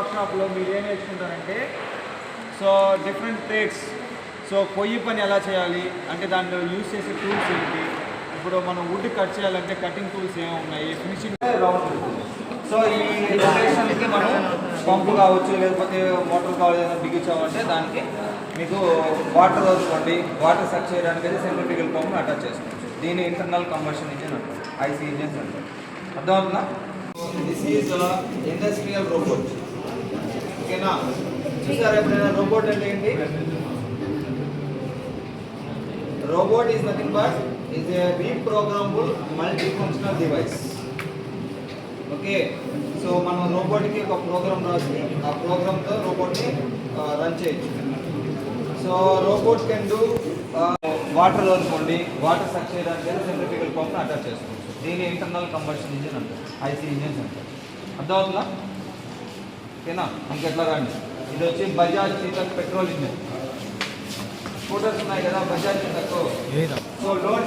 వర్క్షాప్లో మీరు ఏం నేర్చుకుంటారంటే సో డిఫరెంట్ ట్రేడ్స్ సో పొయ్యి పని ఎలా చేయాలి? అంటే దాంట్లో యూజ్ చేసే టూల్స్ ఏంటి? ఇప్పుడు మనం వుడ్ కట్ చేయాలంటే కటింగ్ టూల్స్ ఏమి ఉన్నాయి? ఫినిషింగ్ రౌండ్ సో ఈ లొకేషన్కి మనం పంపు కావచ్చు లేకపోతే మోటార్ కావాలి ఏదైనా బిగించామంటే దానికి మీకు వాటర్ వదులుకోండి. వాటర్ సక్ చేయడానికి అయితే సెంట్రిఫికల్ పంప్ను అటాచ్ చేసుకోవచ్చు. దీని ఇంటర్నల్ కంబర్షన్ ఇంజిన్ అంటారు. ఐసీ ఇంజిన్స్ అంటారు. అర్థమవుతుందా? దిస్ ఈజ్ ఇండస్ట్రియల్ రోబోట్ ఓకేనా? చూసారా ఎప్పుడైనా రోబోట్ అంటే ఏంటి? Robot is nothing but is a reprogrammable multi functional device okay? So మనం రోబోట్కి ఒక ప్రోగ్రామ్ రాసి ఆ ప్రోగ్రామ్తో రోబోట్ని రన్ చేయొచ్చు. So robot can do water అనుకోండి వాటర్ సక్ చేయడానికి సెంట్రిఫికల్ పంప్ అటాచ్ చేసుకోవచ్చు. దీని ఇంటర్నల్ కంబర్షన్ ఇంజిన్ అంటారు ఐసీ ఇంజిన్స్ అంటారు. అర్థమవుతుందా? ఓకేనా? ఇంకెట్లా రండి? ఇది వచ్చి Bajaj Chetak petrol engine. Scooters ఉన్నాయి కదా బజాజ్ చీతక్ సో లోడ్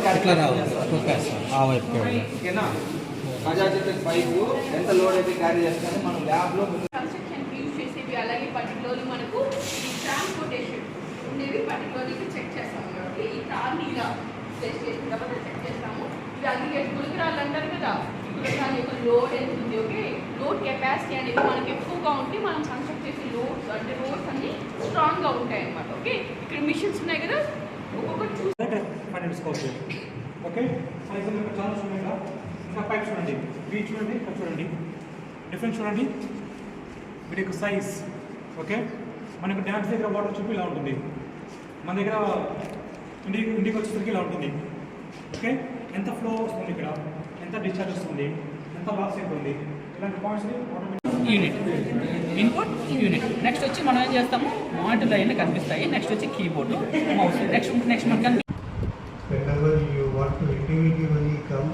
ఓకేనా? బజాజ్ చీతక్ బైక్ ఎంత లోడ్ అయితే క్యారీ చేస్తారో మనం ల్యాబ్లో అలాగే పర్టికులర్లీ మనకు ఈ ట్రాన్స్పోర్టేషన్ ఉండేవి పర్టికులర్లీ చెక్ చేస్తాము కాబట్టి ఈ కార్ని ఇలా చెక్ చేస్తాము. ఇది అందుకే గులికరాళ్ళు అంటారు కదా. గులికరాళ్ళ యొక్క లోడ్ ఎంత ఉంది ఓకే? లోడ్ కెపాసిటీ అనేది మనకి ఎక్కువగా ఉంటే మనం కన్స్ట్రక్ట్ చేసే లోడ్స్ అంటే రోడ్స్ అన్ని స్ట్రాంగ్గా ఉంటాయి అన్నమాట ఓకే? ఇక్కడ మిషన్స్ ఉన్నాయి కదా ఒక్కొక్కటి చూసి ఓకే సైజ్ చాలా ఉన్నాయి ఇంకా పైప్ చూడండి. చూడండి ఇక్కడ చూడండి. డిఫరెన్స్ చూడండి. వీటి యొక్క సైజ్ ఓకే మనకు డ్యాన్స్ దగ్గర వాటర్ చూపి ఇలా ఉంటుంది. మన దగ్గర ఇండికి ఇండికి వచ్చేసరికి ఇలా ఉంటుంది. ఓకే ఎంత ఫ్లో వస్తుంది ఇక్కడ? ఎంత డిశ్చార్జ్ వస్తుంది ఎంత లాస్ అవుతుంది ఇలాంటి పాయింట్స్ని యూనిట్ ఇన్పుట్ యూనిట్ నెక్స్ట్ వచ్చి మనం ఏం చేస్తాము మానిటర్ అవన్నీ కనిపిస్తాయి నెక్స్ట్ వచ్చి కీబోర్డు మౌస్ నెక్స్ట్ నెక్స్ట్ మనకి కనిపి- Whenever you want to individually come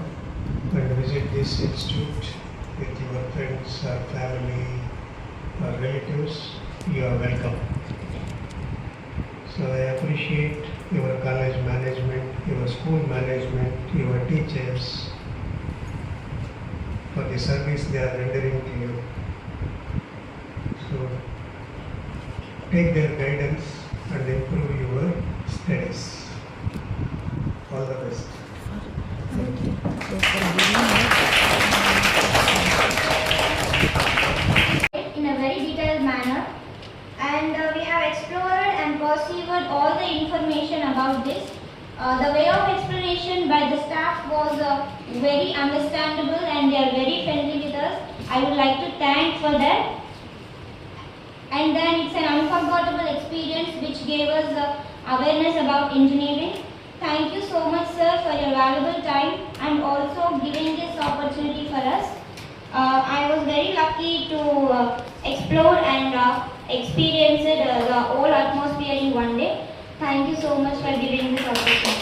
and visit this institute with your friends or family or relatives, you are welcome. So I appreciate your college management, your school management, your teachers for the service they are rendering to you. So take their guidance and improve your studies. All the best. in a very detailed manner and uh, we have explored and perceived all the information about this. Uh, the way of explanation by the staff was uh, very understandable and they are very friendly with us. I would like to thank for that. And then it's an unforgettable experience which gave us uh, awareness about engineering. Thank you so much sir for your valuable time and also giving this opportunity for us. Uh, I was very lucky to uh, explore and uh, experience uh, the whole atmosphere in one day. Thank you so much for giving this opportunity.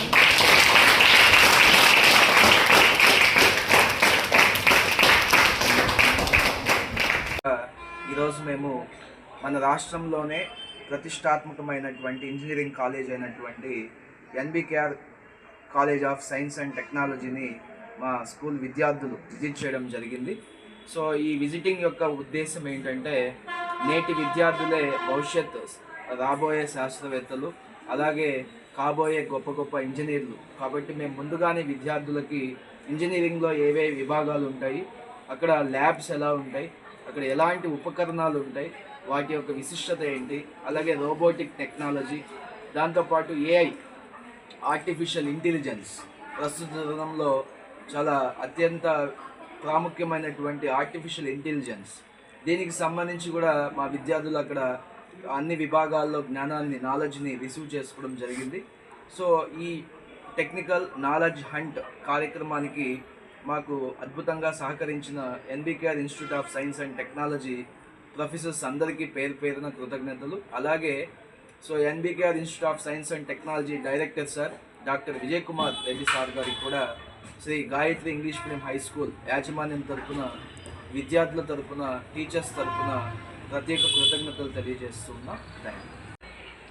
ఈరోజు మేము మన రాష్ట్రంలోనే ప్రతిష్టాత్మకమైనటువంటి engineering college అయినటువంటి NBKR college of science and టెక్నాలజీని మా school విద్యార్థులు visit చేయడం జరిగింది. సో ఈ విజిటింగ్ యొక్క ఉద్దేశం ఏంటంటే నేటి విద్యార్థులే భవిష్యత్ రాబోయే శాస్త్రవేత్తలు అలాగే కాబోయే గొప్ప గొప్ప ఇంజనీర్లు. కాబట్టి మేము ముందుగానే విద్యార్థులకి ఇంజనీరింగ్లో ఏవే విభాగాలు ఉంటాయి అక్కడ ల్యాబ్స్ ఎలా ఉంటాయి అక్కడ ఎలాంటి ఉపకరణాలు ఉంటాయి వాటి యొక్క విశిష్టత ఏంటి అలాగే రోబోటిక్ టెక్నాలజీ దాంతోపాటు ఏఐ ఆర్టిఫిషియల్ ఇంటెలిజెన్స్ ప్రస్తుత తరుణంలో చాలా అత్యంత ప్రాముఖ్యమైనటువంటి ఆర్టిఫిషియల్ ఇంటెలిజెన్స్ దీనికి సంబంధించి కూడా మా విద్యార్థులు అక్కడ అన్ని విభాగాల్లో జ్ఞానాన్ని నాలెడ్జ్ని రిసీవ్ చేసుకోవడం జరిగింది. సో ఈ టెక్నికల్ నాలెడ్జ్ హంట్ కార్యక్రమానికి మాకు అద్భుతంగా సహకరించిన NBKR institute of science and technology professors అందరికీ పేరు పేరున కృతజ్ఞతలు. అలాగే so NBKR institute of science and technology director sir doctor Vijay Kumar Reddy sir గారికి కూడా Shri Gayatri English medium high school యాజమాన్యం తరపున విద్యార్థుల తరపున టీచర్స్ తరఫున ప్రత్యేక కృతజ్ఞతలు తెలియజేస్తున్నా thank you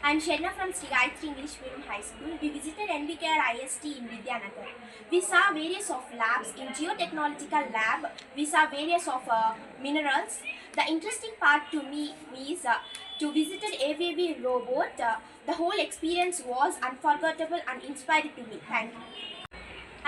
I'm Sherna from Sri English Medium High School. We visited NBKR IST in Vidyanagar. We saw various of labs. In geotechnological lab, we saw various of uh, minerals. The interesting part to me is uh, to visited AVV robot. Uh, the whole experience was unforgettable and inspired to me. Thank you.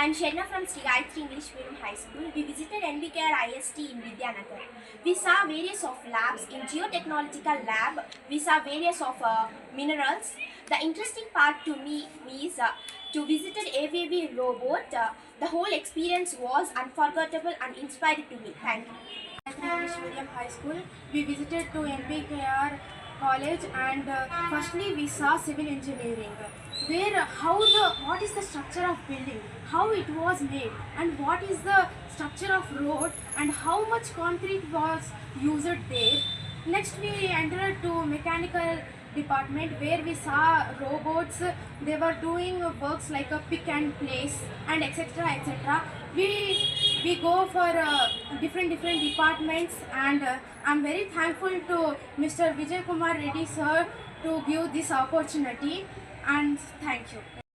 I'm Sherna from Sri English Medium High School. We visited NBKR IST in Vidyanagar. We saw various of labs. In geotechnological lab, we saw various of uh, minerals. The interesting part to me is uh, to visited AVV robot. Uh, the whole experience was unforgettable and inspired to me. Thank you. English Medium High School. We visited to NBKR College and uh, firstly we saw civil engineering where how the what is the structure of building? How it was made? And what is the structure of road? And how much concrete was used there? Next we entered to mechanical department where we saw robots. They were doing works like a pick and place and etc etc we we go for uh, different different departments and uh, i'm very thankful to mr vijay kumar reddy sir to give this opportunity and thank you